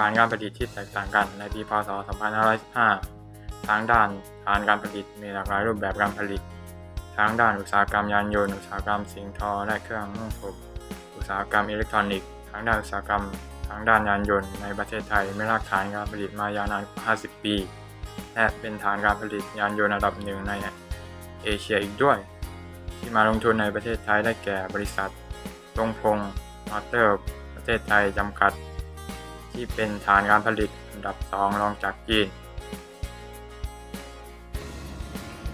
ฐานการผลิตที่แตกต่างกันในปีพศ 2515ทางด้านฐานการผลิตมีหลากหลายรูปแบบการผลิต ทั้งด้านอุตสาหกรรมยานยนต์อุตสาหกรรมสิ่งทอและเครื่องนุ่งห่มอุตสาหกรรมอิเล็กทรอนิกส์ทางด้านอุตสาหกรรมทางด้านยานยนต์ในประเทศไทยมีรากฐานการผลิตมายาวนานกว่า 50 ปี และเป็นฐานการผลิตยานยนต์อันดับหนึ่งในเอเชียอีกด้วย ที่มาลงทุนในประเทศไทยได้แก่บริษัทตงพงมอเตอร์ ประเทศไทยจำกัด ที่เป็นฐานการผลิตอันดับสองรองจากจีน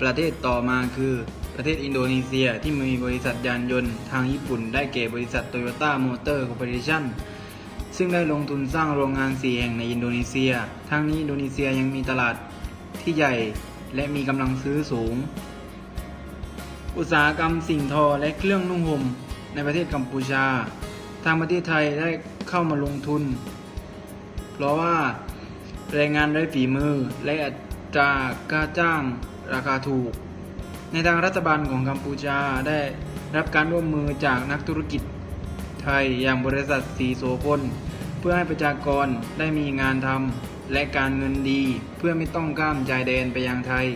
ประเทศต่อมาคือ ประเทศอินโดนีเซียที่มีบริษัทยานยนต์ทางญี่ปุ่นได้แก่บริษัทโตโยต้ามอเตอร์คอร์ปอเรชั่นซึ่งได้ลงทุนสร้างโรงงาน 4 แห่งในอินโดนีเซีย ทั้งนี้อินโดนีเซียยังมีตลาดที่ใหญ่และมีกำลังซื้อสูง อุตสาหกรรมสิ่งทอและเครื่องนุ่งห่มในประเทศกัมพูชา ทางประเทศไทยได้เข้ามาลงทุน เพราะว่าแรงงานไร้ฝีมือและอัตราค่าจ้างราคาถูก ในทางรัฐบาลของกัมพูชาได้รับการร่วมมือจากนักธุรกิจไทยอย่างบริษัทสีโสพลเพื่อให้ประชากรได้มีงานทำและการเงินดีเพื่อไม่ต้องข้ามชายแดนไปยังไทย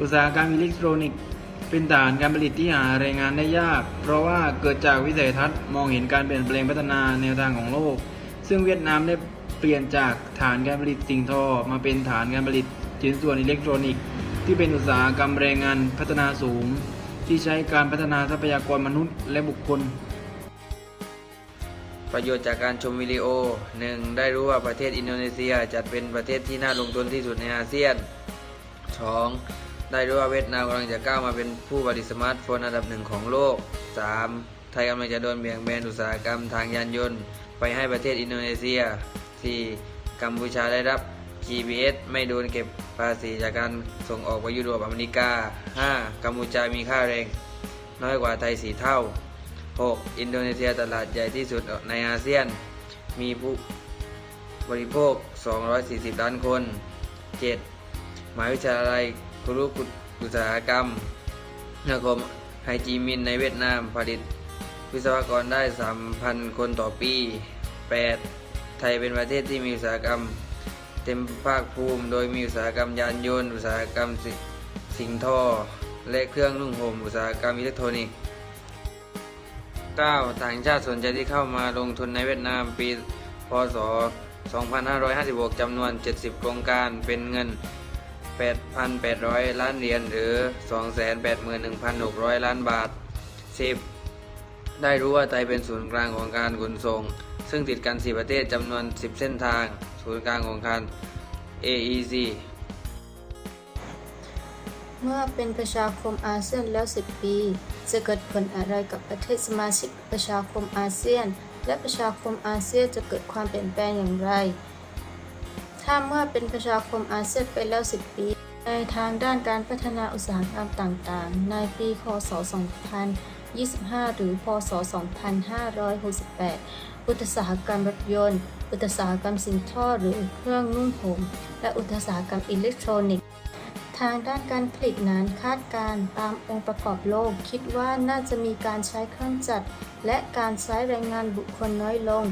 อุตสาหกรรมอิเล็กทรอนิกส์เป็นฐานการผลิตที่หาแรงงานได้ยาก เพราะว่าเกิดจากวิสัยทัศน์มองเห็นการเปลี่ยนแปลงพัฒนาแนวทางของโลก ซึ่งเวียดนามได้ เปลี่ยนจากฐานการผลิตสิ่งทอ มาเป็นฐานการผลิตชิ้นส่วนอิเล็กทรอนิกส์ ที่เป็นอุตสาหกรรมแรงงานพัฒนาสูง ที่ใช้การพัฒนาทรัพยากรมนุษย์และบุคคล ประโยชน์จากการชมวิดีโอ 1. ได้รู้ว่าประเทศอินโดนีเซียจัดเป็นประเทศที่น่าลงทุนที่สุดในอาเซียน 2. ได้รู้ว่าเวียดนามกำลังจะก้าวมาเป็นผู้ผลิตสมาร์ทโฟนอันดับหนึ่งของโลก 3. ไทยกำลังจะโดนเบี่ยงเบนอุตสาหกรรมทางยานยนต์ ไปให้ประเทศอินโดนีเซีย 4. กัมพูชาได้รับ GPS ไม่โดนเก็บภาษีจากการส่งออกไปยุโรปอเมริกา 5. กัมพูชามีค่าแรง น้อยกว่าไทยสี่เท่า 6. อินโดนีเซียตลาดใหญ่ที่สุดในอาเซียน มีผู้บริโภค 240 ล้านคน 7. มหาวิทยาลัยครุอุตสาหกรรมนครไฮจีมินในเวียดนามผลิต วิศวกรได้ 3,000 คนต่อปี 8. ไทยเป็นประเทศที่มีอุตสาหกรรมเต็มภาคภูมิ โดยมีอุตสาหกรรมยานยนต์ อุตสาหกรรมสิสิ่งทอและเครื่องนุ่งห่มอุตสาหกรรมอิเล็กทรอนิกส์ 9. ต่างชาติสนใจที่เข้ามาลงทุนในเวียดนามปีพศ 2556 จำนวน 70 โครงการเป็นเงิน 8,800 ล้านเหรียญหรือ 281,600 ล้านบาท 10. ได้รู้ว่าไทยเป็นศูนย์กลางของการขนส่ง ซึ่งติดกัน 4 ประเทศจำนวน 10 เส้นทาง ศูนย์กลางของการ AEC เมื่อเป็นประชาคมอาเซียนแล้ว 10 ปี จะเกิดผลอะไรกับประเทศสมาชิกประชาคมอาเซียน และประชาคมอาเซียนจะเกิดความเปลี่ยนแปลงอย่างไร ถ้าเมื่อเป็นประชาคมอาเซียนไปแล้ว 10 ปี ในทางด้านการพัฒนาอุตสาหกรรมต่างๆ ในปี คศ 25 หรือ พศ 2568 อุตสาหกรรมรถยนต์ อุตสาหกรรมสิ่งทอหรือเครื่องนุ่งห่ม และอุตสาหกรรมอิเล็กทรอนิกส์ ทางด้านการผลิตนั้นคาดการณ์ตามองค์ประกอบโลก คิดว่าน่าจะมีการใช้เครื่องจักรและการใช้แรงงานบุคคลน้อยลง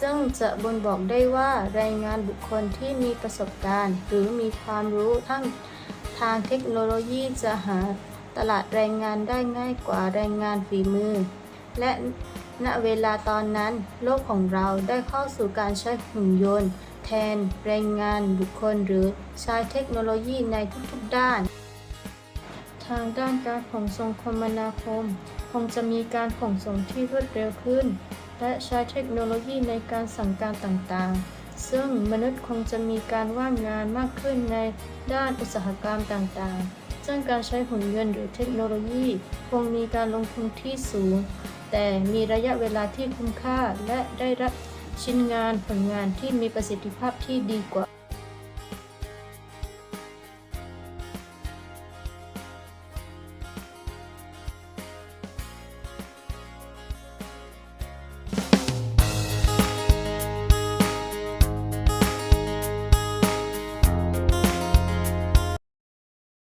ซึ่งจะบ่งบอกได้ว่าแรงงานบุคคลที่มีประสบการณ์ หรือมีความรู้ทั้งทางเทคโนโลยีจะหา ตลาดแรงงานได้ง่ายกว่าแรงงานฝีมือ และณเวลาตอนนั้นโลกของเราได้เข้าสู่การใช้หุ่นยนต์ แทน แรงงานบุคคลหรือใช้เทคโนโลยีในทุกๆด้าน ทางด้านการขนส่งคมนาคม คงจะมีการขนส่งที่รวดเร็วขึ้น และใช้เทคโนโลยีในการสั่งการต่างๆ ซึ่งมนุษย์คงจะมีการว่างงานมากขึ้นในด้านอุตสาหกรรมต่างๆ ซึ่งการใช้หุ่นยนต์หรือเทคโนโลยีคงมีการลงทุนที่สูง แต่มีระยะเวลาที่คุ้มค่าและได้รับชิ้นงานผลงานที่มีประสิทธิภาพที่ดีกว่า